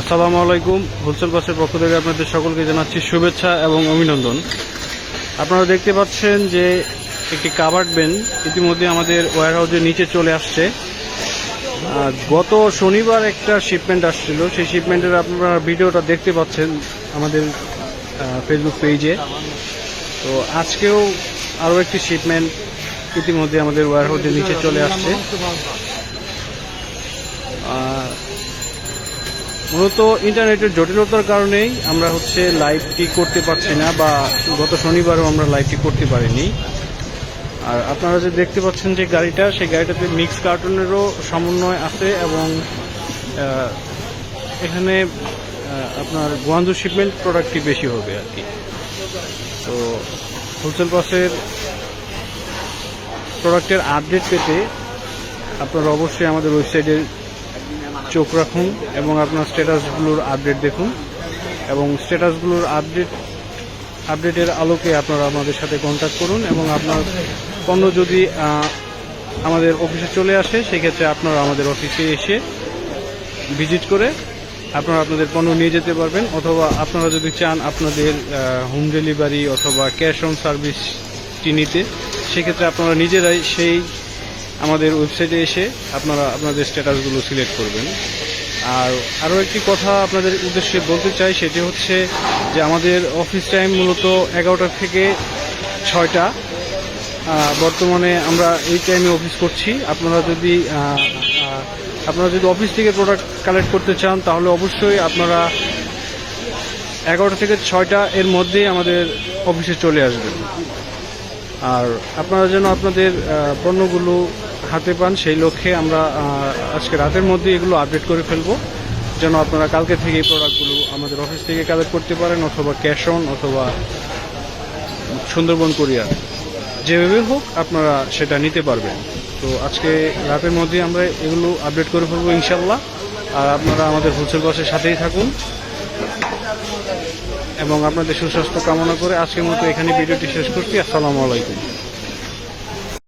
আসসালামু আলাইকুম। হোলসেল বাসের পক্ষ থেকে আপনাদের সকলকে জানাচ্ছি শুভেচ্ছা এবং অভিনন্দন। আপনারা দেখতে পাচ্ছেন যে একটি কাভার্ড বেন ইতিমধ্যে আমাদের ওয়ার হাউসের নিচে চলে আসছে। গত শনিবার একটা শিপমেন্ট আসছিল। সেই শিপমেন্টের আপনারা ভিডিওটা দেখতে পাচ্ছেন আমাদের ফেসবুক পেজে তো আজকেও আরও একটি শিপমেন্ট ইতিমধ্যে আমাদের ওয়ার হাউসের নিচে চলে আসছে। মূলত ইন্টারনেটের জটিলতার কারণেই আমরা হচ্ছে লাইভটি করতে পারছি না বা গত শনিবারও আমরা লাইভটি করতে পারিনি। আর আপনারা যে দেখতে পাচ্ছেন যে গাড়িটা, সেই গাড়িটাতে মিক্স কার্টুনেরও সমন্বয় আছে এবং এখানে আপনার গোয়ান্দু শিপমেন্ট প্রোডাক্টটি বেশি হবে আর কি। তো হোলসেল বাসের প্রোডাক্টের আপডেট পেতে আপনারা অবশ্যই আমাদের ওয়েবসাইটে চোখ রাখুন এবং আপনার স্ট্যাটাসগুলোর আপডেট দেখুন এবং স্ট্যাটাসগুলোর আপডেট, আপডেটের আলোকে আপনারা আমাদের সাথে কন্ট্যাক্ট করুন এবং আপনার পণ্য যদি আমাদের অফিসে চলে আসে, সেক্ষেত্রে আপনারা আমাদের অফিসে এসে ভিজিট করে আপনারা আপনাদের পণ্য নিয়ে যেতে পারবেন অথবা আপনারা যদি চান আপনাদের হোম ডেলিভারি অথবা ক্যাশ অন সার্ভিসটি নিতে, সেক্ষেত্রে আপনারা নিজেরাই সেই আমাদের ওয়েবসাইটে এসে আপনারা আপনাদের স্ট্যাটাসগুলো সিলেক্ট করবেন। আর আরও একটি কথা আপনাদের উদ্দেশ্যে বলতে চাই, সেটি হচ্ছে যে আমাদের অফিস টাইম মূলত এগারোটা থেকে ছয়টা। বর্তমানে আমরা এই টাইমে অফিস করছি। আপনারা যদি আপনারা যদি অফিস থেকে প্রোডাক্ট কালেক্ট করতে চান, তাহলে অবশ্যই আপনারা এগারোটা থেকে ছয়টা এর মধ্যেই আমাদের অফিসে চলে আসবেন। আর আপনারা যেন আপনাদের পণ্যগুলো হাতে পান, সেই লক্ষ্যে আমরা আজকে রাতের মধ্যে এগুলো আপডেট করে ফেলব। যেন আপনারা কালকে থেকে এই প্রোডাক্টগুলো আমাদের অফিস থেকে কালেক্ট করতে পারেন অথবা ক্যাশ অন অথবা সুন্দরবন কোরিয়ার যেভাবে হোক আপনারা সেটা নিতে পারবেন। তো আজকে রাতের মধ্যে আমরা এগুলো আপডেট করে ফেলব ইনশাল্লাহ আর আপনারা আমাদের হোলসেল বাসের সাথেই থাকুন। এবং আপনাদের সুস্বাস্থ্য কামনা করে আজকের মতো এখানে ভিডিওটি শেষ করছি। আসসালামু আলাইকুম।